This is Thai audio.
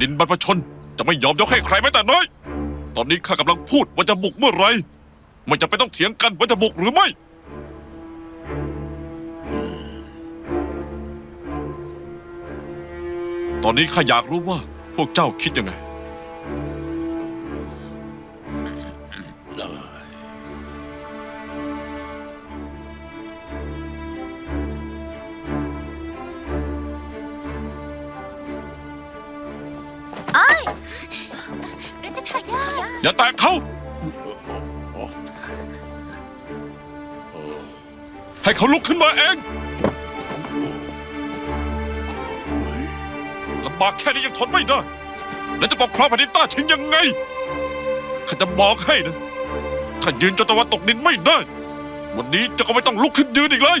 ดินบรรพชน จะไม่ยอมยกให้ใครแม้แต่น้อย ตอนนี้ข้ากำลังพูดว่าจะบุกเมื่อไรไม่จะไปต้องเถียงกันว่าจะบุกหรือไม่ตอนนี้ข้าอยากรู้ว่าพวกเจ้าคิดยังไง รัชทายาทอย่าแตะเขาให้เขาลุกขึ้นมาเองลำบากแค่นี้ยังทนไม่ได้ แล้วจะปกครองแผ่นดินต้าชิงยังไง ข้าจะบอกให้นะ ถ้ายืนจนตะวันตกดินไม่ได้ วันนี้เจะก็ไม่ต้องลุกขึ้นยืนอีกเลย